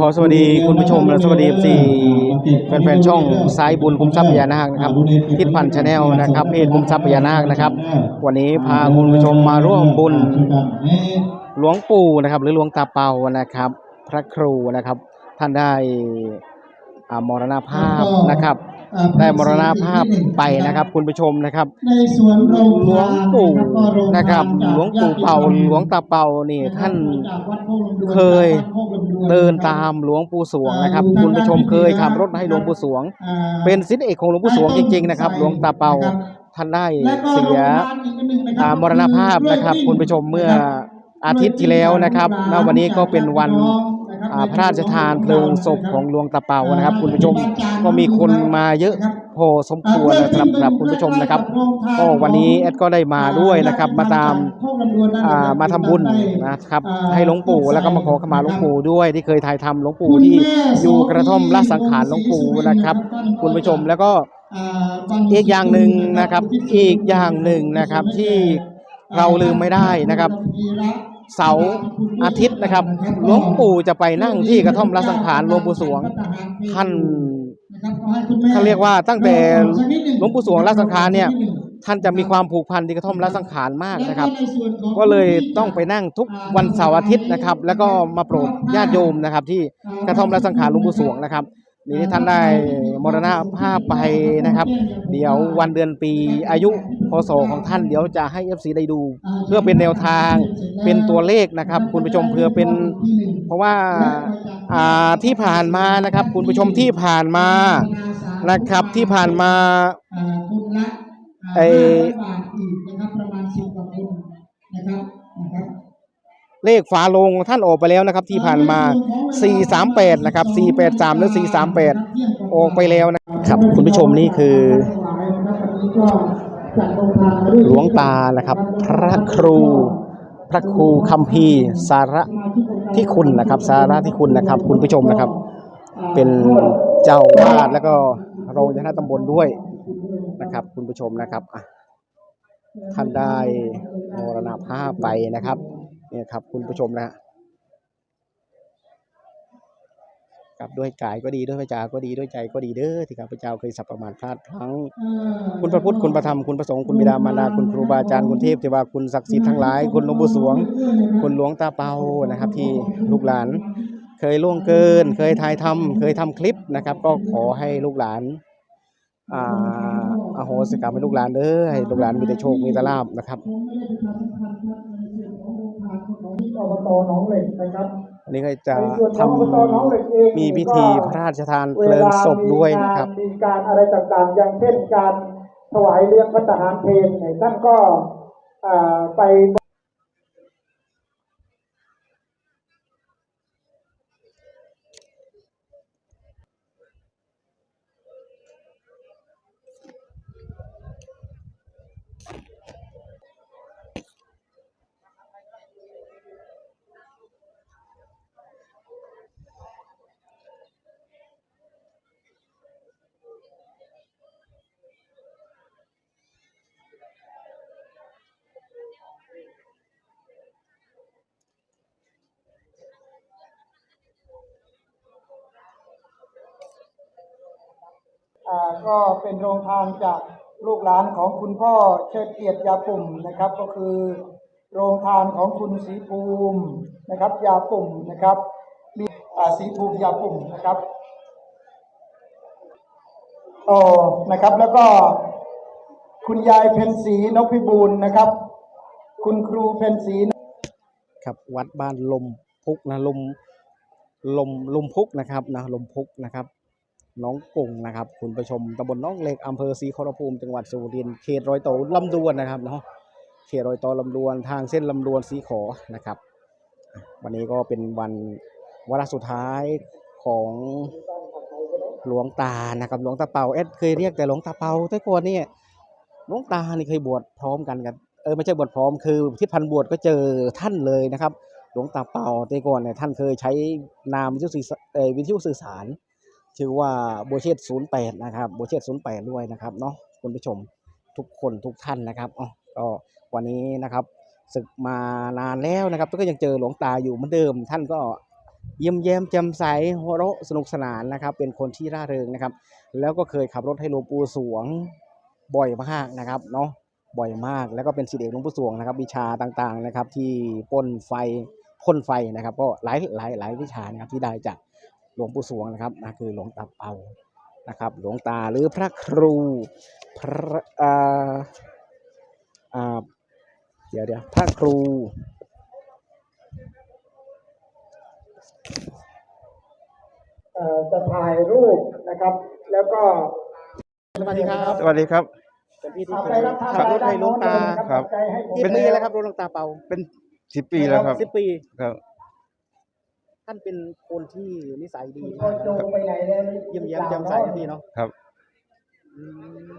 ขอสวัสดีคุณผู้ชมและสวัสดีสี่แฟนๆช่องสายบุญคุ้มทรัพย์พญานาคนะครับทิศพันธ์ชาแนลนะครับเพจคุ้มทรัพย์พญานาคนะครับ วันนี้พาคุณผู้ชมมาร่วมบุญหลวงปู่นะครับ หรือหลวงตาเปานะครับ พระครูนะครับ ท่านได้อมรณภาพนะครับ ได้มรณภาพไปนะครับ คุณผู้ชมนะครับในสวนหลวงปู่นะครับหลวงปู่เป่าหลวงตาเป่านี่ท่านเคยเดินตามหลวงปู่สวงนะครับ คุณผู้ชมเคยขับรถให้หลวงปู่สวง เป็นศิษย์เอกของหลวงปู่สวงจริงๆนะครับ หลวงตาเป่าท่านได้เสียมรณภาพนะครับ คุณผู้ชมเมื่ออาทิตย์ที่แล้วนะครับแล้ววันนี้ก็เป็นวัน พระราชทานเพลิงศพของหลวงตาเปานะครับ คุณผู้ชมก็มีคนมาเยอะพอสมควรนะครับสำหรับคุณผู้ชมนะครับก็วันนี้แอดก็ได้มาด้วยนะครับ มาตามอ่ามาทำบุญนะครับ ให้หลวงปู่แล้วก็มาขอขมาหลวงปู่ด้วยที่เคยถ่ายทำหลวงปู่ที่อยู่กระท่อมละสังขารหลวงปู่นะครับ คุณผู้ชมแล้วก็อีกอย่างหนึ่งนะครับ อีกอย่างหนึ่งนะครับที่เราลืมไม่ได้นะครับ เสาร์อาทิตย์นะครับหลวงปู่จะไปนั่งที่กระท่อมละสังขารหลวงปู่สวง ท่านเขาเรียกว่าตั้งแต่หลวงปู่สวงละสังขารเนี่ยท่านจะมีความผูกพันที่กระท่อมละสังขารมากนะครับ ก็เลยต้องไปนั่งทุกวันเสาร์อาทิตย์นะครับ แล้วก็มาโปรดญาติโยมนะครับ ที่กระท่อมละสังขารหลวงปู่สวงนะครับ นี่ท่านได้มรณภาพไปนะครับ เดี๋ยววันเดือนปีอายุพศของท่านเดี๋ยวจะให้ FC ได้ดู เพื่อเป็นแนวทางเป็นตัวเลขนะครับ คุณผู้ชมเพื่อเป็นเพราะว่าาที่ผ่านมานะครับ คุณผู้ชมที่ผ่านมานะครับที่ผ่านมาไอ เลขฝาโลงท่านออกไปแล้วนะครับที่ผ่านมา 438 นะครับ 483 หรือ 438 ออกไปแล้วนะครับ คุณผู้ชมนี่คือ หลวงตานะครับ พระครู พระครูคัมภีสาระที่คุณนะครับ สาระที่คุณนะครับ คุณผู้ชมนะครับ เป็นเจ้าวาดแล้วก็รองเจ้าหน้าตำบลด้วยนะครับ คุณผู้ชมนะครับท่านได้มรณภาพไปนะครับ เนี่ยครับคุณผู้ชมนะฮะกับด้วยกายก็ดีด้วยวาจาก็ดีด้วยใจก็ดีเด้อที่ข้าพเจ้าเคยสับประมาทพลาดพลั้ง คุณพระพุทธคุณพระธรรมคุณพระสงฆ์คุณบิดามารดาคุณครูบาอาจารย์คุณเทพเทวาคุณศักดิ์สิทธิ์ทั้งหลายคุณหลวงปู่สวง คุณหลวงตาเปานะครับ ที่ลูกหลาน เคยล่วงเกิน เคยถ่ายทำเคยทำคลิปนะครับ ก็ขอให้ลูกหลานอ่าอโหสิกรรมให้ลูกหลานเด้อให้ลูกหลานมีแต่โชคมีแต่ลาบนะครับ อบตหนองเหล็กนะครับวันนี้ก็จะในส่วนขทองอบตหนองเหล็กเองำมีพิธีพระราชทานเพลิงศพด้วยนะครับเวลามีการอะไรต่างๆ อย่างเช่นการถวายเลี้ยงพระทหารเพลเนี่ยท่านก็อ่าไป ก็เป็นโรงทานจากลูกหลานของคุณพ่อเชิดเกียรติยาปุ่มนะครับ ก็คือโรงทานของคุณศรีภูมินะครับ ยาปุ่มนะครับมีอ่าสีภูมิยาปุ่มนะครับโอ้นะครับแล้วก็คุณยายเพ็ญศรีนกพิบูลนะครับ คุณครูเพ็ญศรีครับวัดบ้านลมพุกนะลมลมลมพุกนะครับนะลมพุกนะครับ น้องกุ่งนะครับ คุณผู้ชมตำบลน้องเหล็กอำเภอศรีขอรภูมิจังหวัดสุรินทร์เขตรอยต่อลำดวนนะครับเนาะเขตรอยต่อลำดวนทางเส้นลำดวนสีขอนะครับ วันนี้ก็เป็นวันวาระสุดท้ายของหลวงตานะครับหลวงตาเปาเอ็ดเคยเรียกแต่หลวงตาเปาแต่ก่อนเนี่ยหลวงตานี่เคยบวชพร้อมกันกันเออไม่ใช่บวชพร้อมคือที่พันบวชก็เจอท่านเลยนะครับ หลวงตาเปาแต่ก่อนเนี่ยท่านเคยใช้นามวิทยุสื่อสเอ่อวิทยุสื่อสาร ชื่อว่าโบเชตศูนย์แปดนะครับโบเชตศูนย์แปดด้วยนะครับเนาะคุณผู้ชมทุกคนทุกท่านนะครับอ๋อก็วันนี้นะครับศึกมานานแล้วนะครับก็ยังเจอหลวงตาอยู่เหมือนเดิม ท่านก็เยี่ยมแย้มแจ่มใสหัวเราะสนุกสนานนะครับ เป็นคนที่ร่าเริงนะครับ แล้วก็เคยขับรถให้หลวงปู่สวงบ่อยมากนะครับเนาะบ่อยมาก แล้วก็เป็นศิษย์เอกหลวงปู่สวงนะครับ วิชาต่างๆนะครับ ที่พ่นไฟพ่นไฟนะครับ ก็หลายหลายหลายวิชานะครับที่ได้จาก หลวงปู่สวงนะครับนะคือหลวงตาเปานะครับ หลวงตาหรือพระครูพระอ่าอ่าเดี๋ยวเดี๋ยวพระครูเอ่อจะถ่ายรูปนะครับ แล้วก็สวัสดีครับสวัสดีครับเป็นพี่ที่เอาเคไปยรับทานขับรถให้หลวงตาครับใจให้ผมกี่ปีแล้วครับหลวงตาเปาเป็นสิบปีแล้วครับสิบปีครับ ท่านเป็นคนที่นิสัยดีพอมากโจงไปไหนแล้วเยี่ยมแย้มแจ่มใสนะพี่เนาะครับ อืม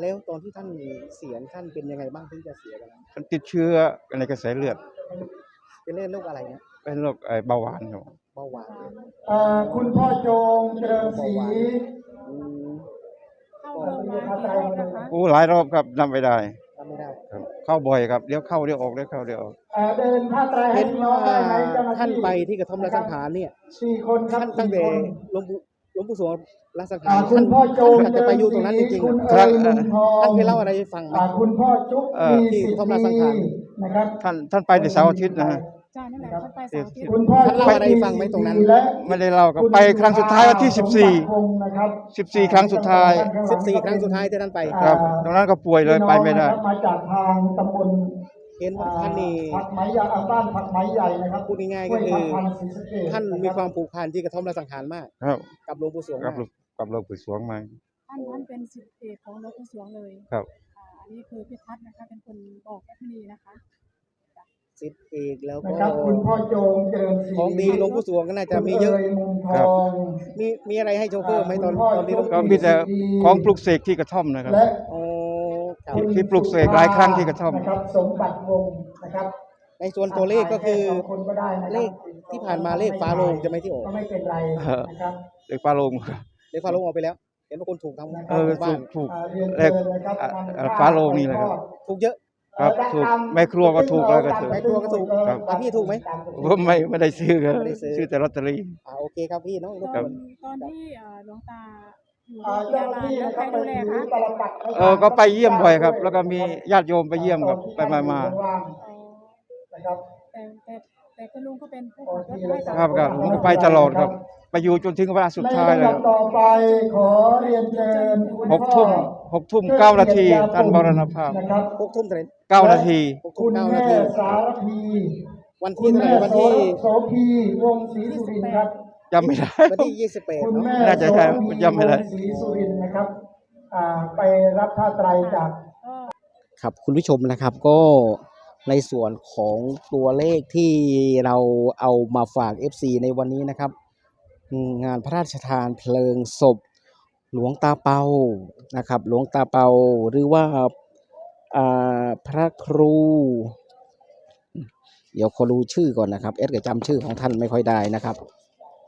แล้วตอนที่ท่านเสียท่านเป็นยังไงบ้างถึงจะเสียกันมันติดเชื้อในกระแสเลือด เป็นเรื่องโรคอะไรเนี่ยเป็นโรคไอ้เบาหวานครับเบาหวานเอ่อคุณพ่อโจงเจริญศรีอืมเข้าโรงพยาบาลกี่รอบนะคะ โอ้หลายรอบครับนำไม่ได้ เข้าบ่อยครับเลี้ยวเข้าเลี้ยวออกเลี้ยวเข้าเลี้ยวออกเอ่อเดินผ้าไตรให้เห็นพี่น้อว่างได้ไหมเจ้าหน้าที่ท่านไปที่กระท่อมราชสังขารเนี่ยสี่คนครับท่านตั้งสี่แต่คน หลวงปู่หลวงปู่สวงราชสังขาอ่ารคุท่าณนพ่อโจงท่านจะไปอยู่ตรงนั้นจริงคุณๆเอ๋ยมุนทองท่านเคยเล่าอะไรให้ฟังไหม อ่าคุณพ่อจุ๊บเอ่อ มีสิทที่ธิ์ทำลายสังขารนะครับ ท่านท่านไปในเสาร์อาทิตย์นะฮะ ใช่นั่นแหละท่านไปเสาร์อาทิตย์คุณพ่อท่านเล่าอะไรให้ฟังไหมตรงนั้น และไม่ได้เล่ากับไปครั้งสุดท้ายวันที่สิบสี่สมบัติวงศ์นะครับสิบสี่ครั้งสุดท้ายสิบสี่ครั้งสุดท้ายที่ท่านไป ครับ ตรงนั้นก็ป่วยเลยไปไม่ได้ พี่น้องนะครับมาจากทางตำบลเห็นว่าท่านนี่ผักไหมใหญ่อ่าบ้านผักไหมใหญ่นะครับพูดง่ายๆก็คือ ห้วยผัพันศรีสะเกษท่านนะครับมีความผูกพันที่กระท่อมราชสังขารมาก ครับกับหลวงปู่สวงกับมาก ลูกกับเราปุ๋ยสวงมา ท่านท่านเป็นสิทธิเอกของหลวงปู่สวงเลยครับ อ่าอันนี้คือพี่ทัศน์นะคะเป็นคนบอกแอดมินีนะคะ สิทธิเอกแล้วก็นะครับคุณพ่อโจงเจริญศรีของดีหลวงปู่สวงก็น่าจะมีเยอะคุณมุมทครัอบงมีมีอะไรให้โชเฟอร์ไหมตอนตอนที่หลวงก็ปู่มีแต่ของปลูกเสกที่กระท่อมนะครับ และโอ้ครับที่ที่ปลูกเสกหลายครั้งที่กระท่อม นะครับสมบัติวงศ์นะครับในส่วนตัวเลขก็คือสงคนก็ได้นะครับเลขที่ผ่านมาเลขฟ้าโลงจะไม่ที่ออก ก็ไม่เป็นไรนะครับเด็กปลาโลงเลขฟ้าลงออกไปแล้ว เห็นว่าคนถูกทั้งเออบ้าถูนกถูก อ่าเรียนเลเชิขญนะครับอะนำอะข้วฟ้าโลงนี่แหละครับ ถูกเยอะ ครับถูกแม่ครัวก็ถูกแล้วก็ถูกแม่ครัวก็ถูกครับแล้วพี่ถูกไหม ผมไม่ไม่ได้ซื้อครับไม่ได้ซื้อ ซื้อแต่ลอตเตอรี่ อ่าโอเคครับพี่เนาะตอนครับตอนที่เอ่อหลวงตาอยู่อ่าโรงพเจ้ายาหน้าบาลที่แล้วนะใคครรับไปดูแลถือคะตลับเออก็ไปเยี่ยมบ่อยครับ แล้วก็มีญาติโยมไปเยี่ยมครับไปมามานะครับแต่แต่ แต่คุณลุงก็เป็นผู้โอขับเครถเลยให้ครับครับผมก็ไปตลอดครับ ไปอยู่จนถึงวันสุดท้ายในเลยลำดับ ต่อไปขอเรียนเชิญคุณหกทุ่มหกทุ่มเก้านาทีท่านมรณภาพนะครับหกทุ่มเท่าไหร่เก้านาทีหกทุ่คุมณเก้านาแม่ทีสารพีวันคุที่ณเท่าไหแม่ร่วันโสที่โสพีวงศรีสุรินทร์ครับจำไม่ได้ วันที่ยี่สิบแปดคุณเนาะ แม่น่าจะโสใช่พีผมจำไม่ได้ วงศรีสุรินทร์นะครับอ่าไปรับผ้าไตรจากก็ครับคุณผู้ชมนะครับก็ ในส่วนของตัวเลขที่เราเอามาฝาก FC ในวันนี้นะครับ งานพระราชทานเพลิงศพ หลวงตาเปานะครับ หลวงตาเปาหรือว่าพระครู เดี๋ยวขอรู้ชื่อก่อนนะครับเอสก็จำชื่อของท่านไม่ค่อยได้นะครับ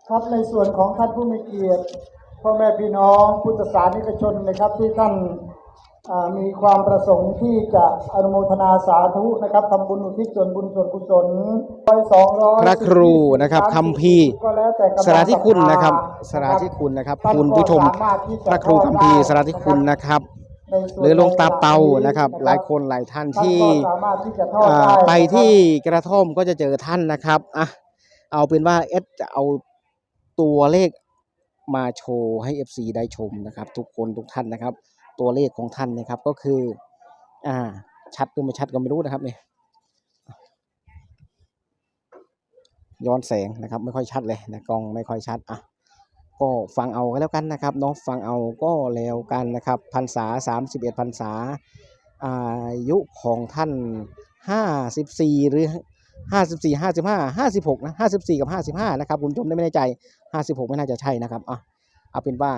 ครับในส่วนของท่านผู้มีเกียรติพ่อแม่พี่น้องพุทธศาสนิกชนนะครับที่ท่าน มีความประสงค์ที่จะอนุโมทนาสาธุนะครับทำบุญอุทิศส่วนบุญส่วนกุศลร้อยสองร้อยพระครูนะครับคัมภีร์ก็แล้วแต่กำลังสราธิคุณนะครับศสรัทธราธิคุณนะครับท่านคุณผู้ชมก็สาารถที่จพระครูคัมภีร์ทอดสราธิคุณนะครับในส่วนหรือหลวงตาเปาของนะครับ หลายคนหลายท่านท่านที่ก็สามารถที่จะทอดอ่าได้ไปนะครับที่กระท่อมก็จะเจอท่านนะครับอะเอาเป็นว่าเอสจะเอาตัวเลขมาโชว์ให้ FC ได้ชมนะครับ ทุกคนทุกท่านนะครับ ตัวเลขของท่านนะครับก็คือ อ่า ชัดหรือไม่ชัดก็ไม่รู้นะครับเนี่ยย้อนแสงนะครับ ไม่ค่อยชัดเลยนะกล้องไม่ค่อยชัดอะก็ฟังเอาก็แล้วกันนะครับเนาะฟังเอาก็แล้วกันนะครับพรรษา 31พรรษาอายุของท่านห้าสิบสี่หรือห้าสิบสี่ห้าสิบห้าห้าสิบหกนะห้าสิบสี่กับห้าสิบห้านะครับคุณผู้ชมได้ไม่แน่ใจห้าสิบหกไม่น่าจะใช่นะครับอะเอาเป็นว่า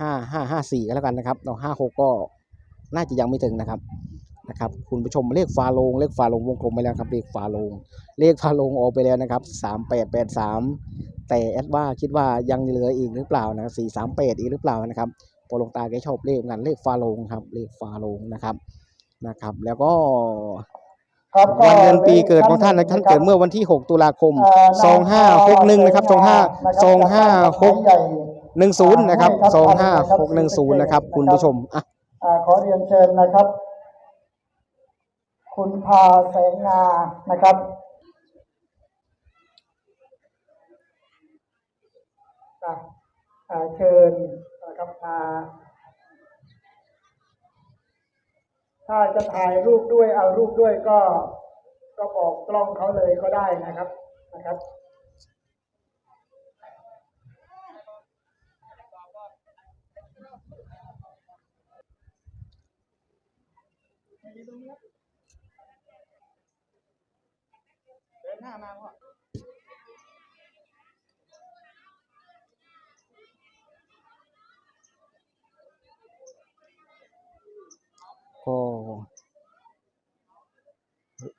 ห้าห้าห้าสี่ก็แล้วกันนะครับเราห้าหกก็น่าจะยังไม่ถึงนะครับนะครับ คุณผู้ชมเลขฟาโลงเลขฟาโลงวงกลมไปแล้วครับเลขฟาโลงเลขฟาโลงออกไปแล้วนะครับสามแปดแปดสามแต่แอดว่าคิดว่ายังเหลืออีกหรือเปล่านะสี่สามแปดอีกหรือเปล่านะครับพอหลวงตาแกชอบเลขกันเลขฟาโลงครับเลขฟาโลงนะครับนะครับ แล้วก็ครับก็วันเดือนปีเกิดของท่านนะท่านเกิดเมื่อวันที่ 6 ตุลาคม 2561 นะครับ 25 2510นะครับ25610นะครับ คุณผู้ชมอะอ่าขอเรียนเชิญนะครับ คุณพาแสงงานะครับอะอ่าเชิญนะครับมาถ้าจะถ่ายรูปด้วยเอารูปด้วยก็ ก็บอกกล้องเขาเลยก็ได้นะครับนะครับ ก็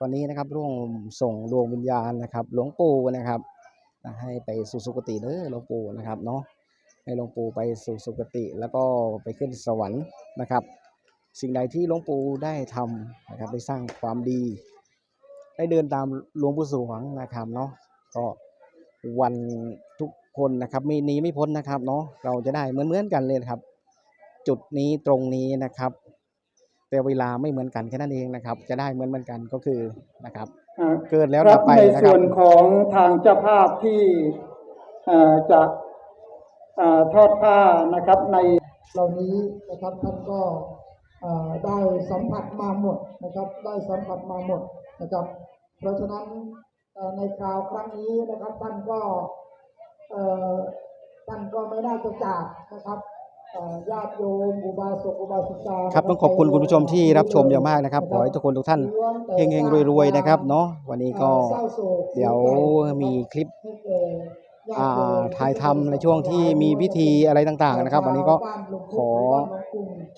วันนี้นะครับร่วมส่งดวงวิญญาณนะครับ หลวงปู่นะครับ ให้ไปสู่สุคติเด้อหลวงปู่นะครับเนาะให้หลวงปู่ไปสู่สุคติแล้วก็ไปขึ้นสวรรค์นะครับ สิ่งใดที่หลวงปู่ได้ทำนะครับได้สร้างความดี ได้เดินตามหลวงปู่สวงนะครับเนาะก็วันทุกคนนะครับไม่หนีไม่พ้นนะครับเนาะเราจะได้เหมือนเหมือนๆกันเลยนะครับ จุดนี้ตรงนี้นะครับ แต่เวลาไม่เหมือนกันแค่นั้นเองนะครับ จะได้เหมือนเหมือนกันก็คือนะครับอ่าเกิดแล้วครัดับบไปในนะคส่รับวนของทางเจ้าภาพที่เอ่อจะเอ่อทอดผ้านะครับในเหล่านี้นะครับท่านก็เอ่อ ได้สัมผัสมาหมดนะครับได้สัมผัสมาหมดนะครับ เพราะฉะนั้นในคราวครั้งนี้นะครับท่านก็ท่านก็ไม่ได้จะจากนะครับญาติโยมอุบาสกอุบาสิกาครับต้องขอบคุณคุณผู้ชมที่รับชมอย่างมากนะครับขอให้ทุกคนทุกท่านเฮงๆรวยๆนะครับเนาะวันนี้ก็เดี๋ยวมีคลิป ถ่ายทำในช่วงที่มีพิธีอะไรต่างๆนะครับ วันนี้ก็ขอ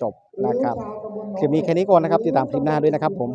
จบนะครับ คลิปนี้แค่นี้ก่อนนะครับ ติดตามคลิปหน้าด้วยนะครับผม